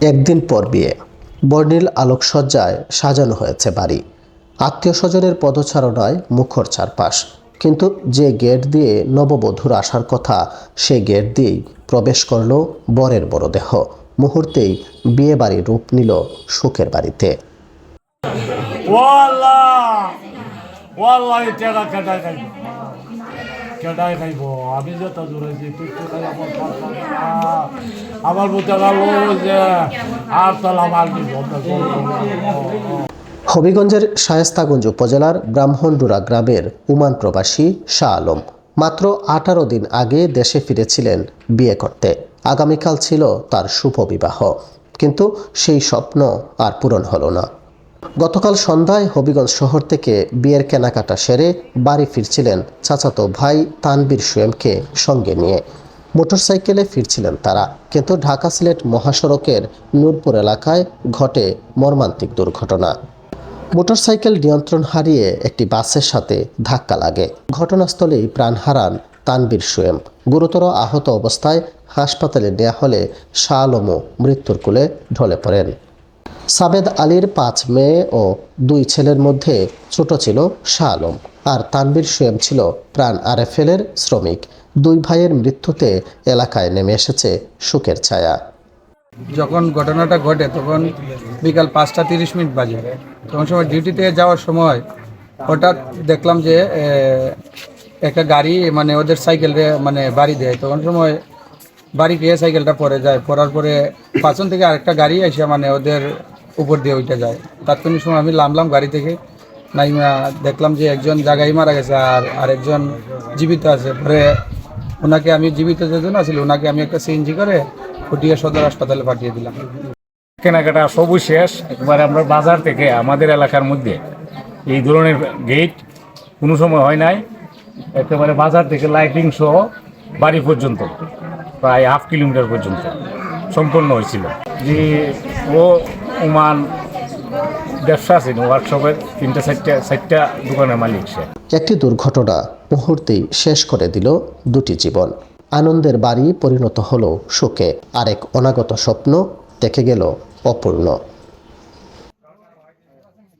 একদিন পর বিয়ে। বর্ণিল আলোকসজ্জায় সাজানো হয়েছে বাড়ি। আত্মীয় স্বজনের পদচারণায় মুখর চারপাশ। কিন্তু যে গেট দিয়ে নববধূর আসার কথা, সে গেট দিয়েই প্রবেশ করল বরের মরদেহ। মুহূর্তেই বিয়ে বাড়ি রূপ নিল সুখের বাড়িতে। ওয়াল্লাহ! ওয়াল্লাহ কেটাই খাইব? আমি যে জুড়েছি তুই তো খাই আমার আমার যে, আর তাহলে আমার কি হবিগঞ্জের শায়েস্তাগঞ্জ উপজেলার ব্রাহ্মণডুরা গ্রামের উমান প্রবাসী শাহ আলম মাত্র আঠারো দিন আগে দেশে ফিরেছিলেন বিয়ে করতে। আগামীকাল ছিল তার শুভ বিবাহ। কিন্তু সেই স্বপ্ন আর পূরণ হলো না। গতকাল সন্ধ্যায় হবিগঞ্জ শহর থেকে বিয়ের কেনাকাটা সেরে বাড়ি ফিরছিলেন চাচাতো ভাই তানবীর সোয়েমকে সঙ্গে নিয়ে। মোটরসাইকেলে ফিরছিলেন তারা, কিন্তু ঢাকা সিলেট মহাসড়কের নূরপুর এলাকায় ঘটে মর্মান্তিক দুর্ঘটনা। মোটরসাইকেল নিয়ন্ত্রণ হারিয়ে একটি বাসের সাথে ধাক্কা লাগে। ঘটনাস্থলেই প্রাণ হারান তানবীর সোয়েম। গুরুতর আহত অবস্থায় হাসপাতালে নেওয়া হলে শাহ আলমও মৃত্যুর কোলে ঢলে পড়েন। সাবেদ আলীর পাঁচ মেয়ে ও দুই ছেলের মধ্যে ছোট ছিল শাহ আলম আর তানবীর সোয়েম ছিল প্রাণ আরএফএলের শ্রমিক। দুই ভাইয়ের মৃত্যুতে এলাকায় নেমে এসেছে শোকের ছায়া। যখন ঘটনাটা ঘটে তখন বিকাল পাঁচটা তিরিশ মিনিট বাজে। তখন সময় ডিউটি থেকে যাওয়ার সময় হঠাৎ দেখলাম যে একটা গাড়ি মানে ওদের সাইকেলে মানে বাড়ি দেয়। তখন সময় বাড়ি গিয়ে সাইকেলটা পড়ে যায়। পরার পরে পাঁচন থেকে আরেকটা গাড়ি এসে মানে ওদের উপর দিয়ে ওইটা যায়। তাৎক্ষণিক সময় আমি নামলাম গাড়ি থেকে, নাইমা দেখলাম যে একজন জায়গায় মারা গেছে আর আরেকজন জীবিত আছে। পরে ওনাকে আমি জীবিত যেজন আছিল, ওনাকে আমি একটা সিএনজি করে ফুটিয়ে সদর হাসপাতালে পাঠিয়ে দিলাম। কেনাকাটা সবই শেষ, একবারে আমরা বাজার থেকে আমাদের এলাকার মধ্যে এই ধরনের গেট কোনো সময় হয় নাই, একেবারে বাজার থেকে লাইটিং সহ বাড়ি পর্যন্ত, প্রায় হাফ কিলোমিটার পর্যন্ত সম্পন্ন হয়েছিল। যে ও ওমান, ব্যবসা আছে ওয়ার্কশপের তিনটা, চারটা চারটা দোকানের মালিক সে। একটি দুর্ঘটনা মুহূর্তেই শেষ করে দিল দুটি জীবন। আনন্দের বাড়ি পরিণত হলো শোকে আরেক অনাগত স্বপ্ন দেখে গেল অপূর্ণ।